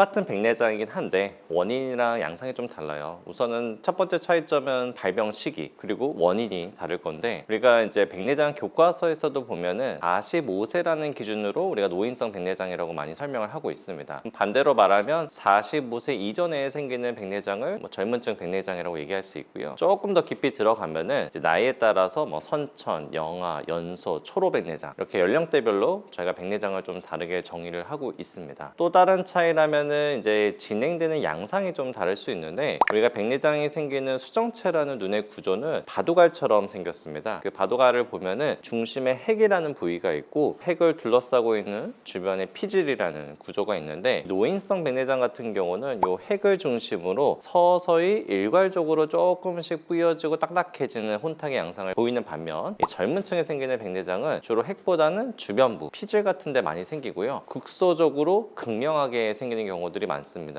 똑같은 백내장이긴 한데 원인이랑 양상이 좀 달라요. 우선은 첫 번째 차이점은 발병 시기 그리고 원인이 다를 건데 우리가 이제 백내장 교과서에서도 보면은 45세라는 기준으로 우리가 노인성 백내장이라고 많이 설명을 하고 있습니다. 반대로 말하면 45세 이전에 생기는 백내장을 뭐 젊은층 백내장이라고 얘기할 수 있고요. 조금 더 깊이 들어가면은 나이에 따라서 뭐 선천, 영아, 연소, 초로 백내장 이렇게 연령대별로 저희가 백내장을 좀 다르게 정의를 하고 있습니다. 또 다른 차이라면 은 이제 진행되는 양상이 좀 다를 수 있는데 우리가 백내장이 생기는 수정체라는 눈의 구조는 바둑알처럼 생겼습니다. 그 바둑알을 보면은 중심에 핵이라는 부위가 있고 핵을 둘러싸고 있는 주변에 피질이라는 구조가 있는데 노인성 백내장 같은 경우는 이 핵을 중심으로 서서히 일괄적으로 조금씩 뿌여지고 딱딱해지는 혼탁의 양상을 보이는 반면 이 젊은 층에 생기는 백내장은 주로 핵보다는 주변부 피질 같은 데 많이 생기고요. 극소적으로 극명하게 생기는 경우들이 많습니다.